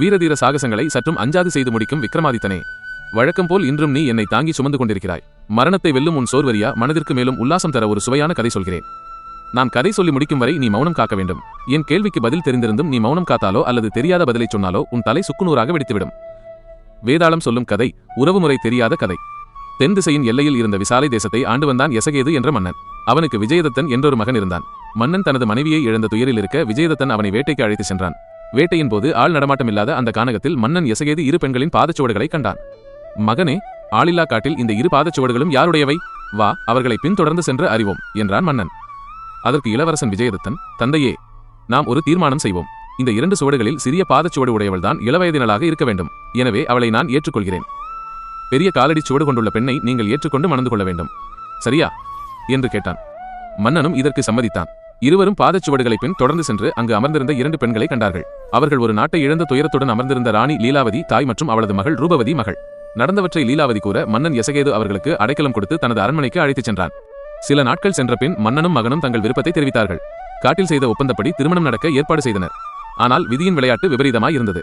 வீரதீர சாகசங்களை சற்றும் அஞ்சாது செய்து முடிக்கும் விக்ரமாதித்தனே. வழக்கம் போல் இன்றும் நீ என்னை தாங்கி சுமந்து கொண்டிருக்கிறாய். மரணத்தை வெல்லும் உன் சோர்வரியா? மனதிற்கு மேலும் உல்லாசம் தர ஒரு சுவையான கதை சொல்கிறேன். நான் கதை சொல்லி முடிக்கும் வரை நீ மௌனம் காக்க வேண்டும். என் கேள்விக்கு பதில் தெரிந்திருந்தும் நீ மௌனம் காத்தாலோ அல்லது தெரியாத பதிலை சொன்னாலோ உன் தலை சுக்குநூறாக வெடித்துவிடும். வேதாளம் சொல்லும் கதை உறவுமுறை தெரியாத கதை. தென் திசையின் எல்லையில் இருந்த விசாலை தேசத்தை ஆண்டு வந்தான் எசகேது என்ற மன்னன். அவனுக்கு விஜயதத்தன் என்றொரு மகன் இருந்தான். மன்னன் தனது மனைவியை இழந்த துயரில் இருக்க விஜயதத்தன் அவனை வேட்டைக்கு அழைத்து சென்றான். வேட்டையின் போது ஆள் நடமாட்டமில்லாத அந்த கானகத்தில் மன்னன் எசகேது இரு பெண்களின் பாதச்சுவடுகளை கண்டான். மகனே ஆளில்லா காட்டில் இந்த இரு பாதச்சுவடுகளும் யாருடையவை? வா அவர்களை பின்தொடர்ந்து சென்று அறிவோம் என்றான் மன்னன். அதற்கு இளவரசன் விஜயதத்தன் தந்தையே நாம் ஒரு தீர்மானம் செய்வோம். இந்த இரண்டு சுவடுகளில் சிறிய பாதச்சுவடு உடையவள்தான் இளவயதினளாக இருக்க வேண்டும். எனவே அவளை நான் ஏற்றுக்கொள்கிறேன். பெரிய காலடி சுவடு கொண்டுள்ள பெண்ணை நீங்கள் ஏற்றுக்கொண்டு மணந்து கொள்ள வேண்டும். சரியா? என்று கேட்டான். மன்னனும் இதற்கு சம்மதித்தான். இருவரும் பாதச்சுவடுகளை பின் தொடர்ந்து சென்று அங்கு அமர்ந்திருந்த இரண்டு பெண்களை கண்டார்கள். அவர்கள் ஒரு நாட்டை இழந்த துயரத்துடன் அமர்ந்திருந்த ராணி லீலாவதி தாய் மற்றும் அவளது மகள் ரூபவதி மகள். நடந்தவற்றை லீலாவதி கூற மன்னன் எசகேது அவர்களுக்கு அடைக்கலம் கொடுத்து தனது அரண்மனைக்கு அழைத்துச் சென்றான். சில நாட்கள் சென்ற பின் மன்னனும் மகனும் தங்கள் விருப்பத்தை தெரிவித்தார்கள். காட்டில் செய்த ஒப்பந்தப்படி திருமணம் நடக்க ஏற்பாடு செய்தனர். ஆனால் விதியின் விளையாட்டு விபரீதமாய் இருந்தது.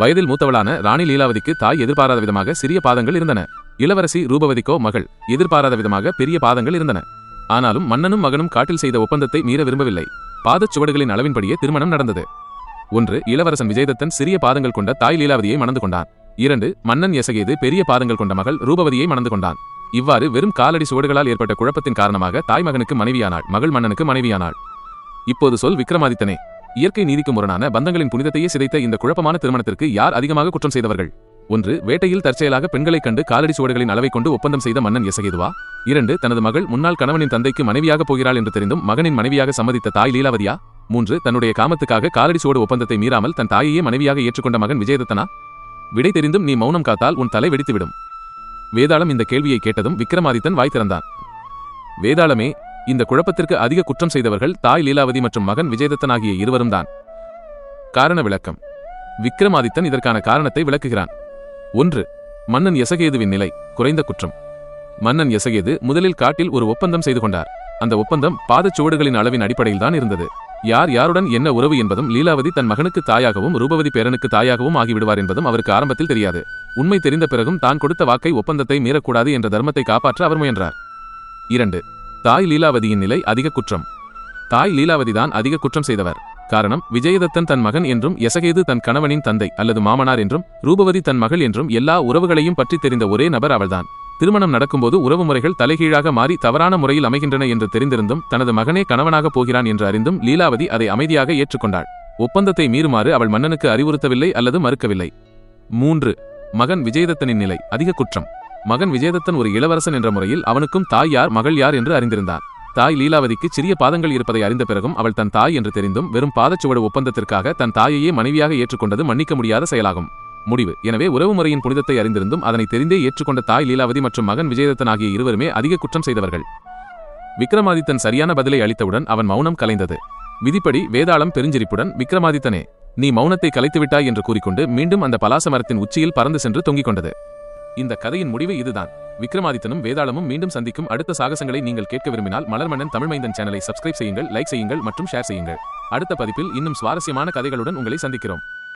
வயதில் மூத்தவளான ராணி லீலாவதிக்கு தாய் எதிர்பாராத விதமாக சிறிய பாதங்கள் இருந்தன. இளவரசி ரூபவதிக்கோ மகள் எதிர்பாராத விதமாக பெரிய பாதங்கள் இருந்தன. ஆனாலும் மன்னனும் மகனும் காட்டில் செய்த ஒப்பந்தத்தை மீற விரும்பவில்லை. பாதச்சுவடுகளின் அளவின்படியே திருமணம் நடந்தது. ஒன்று இளவரசன் விஜயதத்தன் சிறிய பாதங்கள் கொண்ட தாய் லீலாவதியை மணந்து கொண்டான். இரண்டு மன்னன் எசகேது பெரிய பாதங்கள் கொண்ட மகள் ரூபவதியை மணந்து கொண்டான். இவ்வாறு வெறும் காலடி சுவடுகளால் ஏற்பட்ட குழப்பத்தின் காரணமாக தாய் மகனுக்கு மனைவியானாள் மகள் மன்னனுக்கு மனைவியானாள். இப்போது சொல் விக்ரமாதித்தனே. இயற்கை நீதிக்கு முரணான பந்தங்களின் புனிதத்தையே சிதைத்த இந்த குழப்பமான திருமணத்திற்கு யார் அதிகமாக குற்றம் செய்தவர்கள்? ஒன்று வேட்டையில் தற்செயலாக பெண்களைக் கண்டு காலடி சுவடுகளின் அளவை கொண்டு ஒப்பந்தம் செய்த மன்னன் எசகிதுவா இரண்டு தனது மகள் முன்னாள் கணவனின் தந்தைக்கு மனைவியாக போகிறாள் என்று தெரிந்தும் மகனின் மனைவியாக சம்மதித்த தாய் லீலாவதியா? மூன்று தன்னுடைய காமத்துக்காக காலடி சுவடு ஒப்பந்தத்தை மீறாமல் தன் தாயையே மனைவியாக ஏற்றுக்கொண்ட மகன் விஜயதத்தனா? விடை தெரிந்தும் நீ மௌனம் காத்தால் உன் தலை வெடித்துவிடும். வேதாளம் இந்த கேள்வியை கேட்டதும் விக்ரமாதித்தன் வாய் திறந்தான். வேதாளமே இந்த குழப்பத்திற்கு அதிக குற்றம் செய்தவர்கள் தாய் லீலாவதி மற்றும் மகன் விஜயதத்தன் ஆகிய இருவரும் தான் காரண விளக்கம். விக்ரமாதித்தன் இதற்கான காரணத்தை விளக்குகிறான். ஒன்று மன்னன் எசகேதுவின் நிலை குறைந்த குற்றம். மன்னன் எசகேது முதலில் காட்டில் ஒரு ஒப்பந்தம் செய்து கொண்டார். அந்த ஒப்பந்தம் பாதச்சுவடுகளின் அளவின் அடிப்படையில்தான் இருந்தது. யார் யாருடன் என்ன உறவு என்பதும் லீலாவதி தன் மகனுக்கு தாயாகவும் ரூபவதி பேரனுக்கு தாயாகவும் ஆகிவிடுவார் என்பதும் அவருக்கு ஆரம்பத்தில் தெரியாது. உண்மை தெரிந்த பிறகும் தான் கொடுத்த வாக்கை ஒப்பந்தத்தை மீறக்கூடாது என்ற தர்மத்தை காப்பாற்ற அவர் முயன்றார். இரண்டு தாய் லீலாவதியின் நிலை அதிக குற்றம். தாய் லீலாவதிதான் அதிக குற்றம் செய்தவர். காரணம் விஜயதத்தன் தன் மகன் என்றும் எசகேது தன் கணவனின் தந்தை அல்லது மாமனார் என்றும் ரூபவதி தன் மகள் என்றும் எல்லா உறவுகளையும் பற்றி தெரிந்த ஒரே நபர் அவள்தான். திருமணம் நடக்கும்போது உறவுமுறைகள் தலைகீழாக மாறி தவறான முறையில் அமைகின்றன என்று தெரிந்திருந்தும் தனது மகனே கணவனாக போகிறான் என்று அறிந்தும் லீலாவதி அதை அமைதியாக ஏற்றுக்கொண்டாள். ஒப்பந்தத்தை மீறுமாறு அவள் மன்னனுக்கு அறிவுறுத்தவில்லை அல்லது மறுக்கவில்லை. மூன்று மகன் விஜயதத்தனின் நிலை அதிக குற்றம். மகன் விஜயதத்தன் ஒரு இளவரசன் என்ற முறையில் அவனுக்கும் தாய் யார் மகள் யார் என்று அறிந்திருந்தான். தாய் லீலாவதிக்கு சிறிய பாதங்கள் இருப்பதை அறிந்த பிறகும் அவள் தன் தாய் என்று தெரிந்தும் வெறும் பாதச்சுவடு ஒப்பந்தத்திற்காக தன் தாயையே மனைவியாக ஏற்றுக்கொண்டது மன்னிக்க முடியாத செயலாகும். முடிவு. எனவே உறவுமுறையின் புனிதத்தை அறிந்திருந்தும் அதனை தெரிந்தே ஏற்றுக்கொண்ட தாய் லீலாவதி மற்றும் மகன் விஜயதத்தன் ஆகிய இருவருமே அதிக குற்றம் செய்தவர்கள். விக்ரமாதித்தன் சரியான பதிலை அளித்தவுடன் அவன் மௌனம் கலைந்தது. விதிப்படி வேதாளம் பெருஞ்சிரிப்புடன் விக்ரமாதித்தனே நீ மௌனத்தை கலைத்துவிட்டாய் என்று கூறிக்கொண்டு மீண்டும் அந்த பலாச மரத்தின் உச்சியில் பறந்து சென்று தொங்கிக் கொண்டது. இந்த கதையின் முடிவு இதுதான். விக்ரமாதித்தனும் வேதாளமும் மீண்டும் சந்திக்கும் அடுத்த சாகசங்களை நீங்கள் கேட்க விரும்பினால் மலர்மன்னன் தமிழ்மைந்தன் சேனலை சப்ஸ்கிரைப் செய்யுங்கள் லைக் செய்யுங்கள் மற்றும் ஷேர் செய்யுங்கள். அடுத்த பதிப்பில் இன்னும் சுவாரஸ்யமான கதைகளுடன் உங்களை சந்திக்கிறோம்.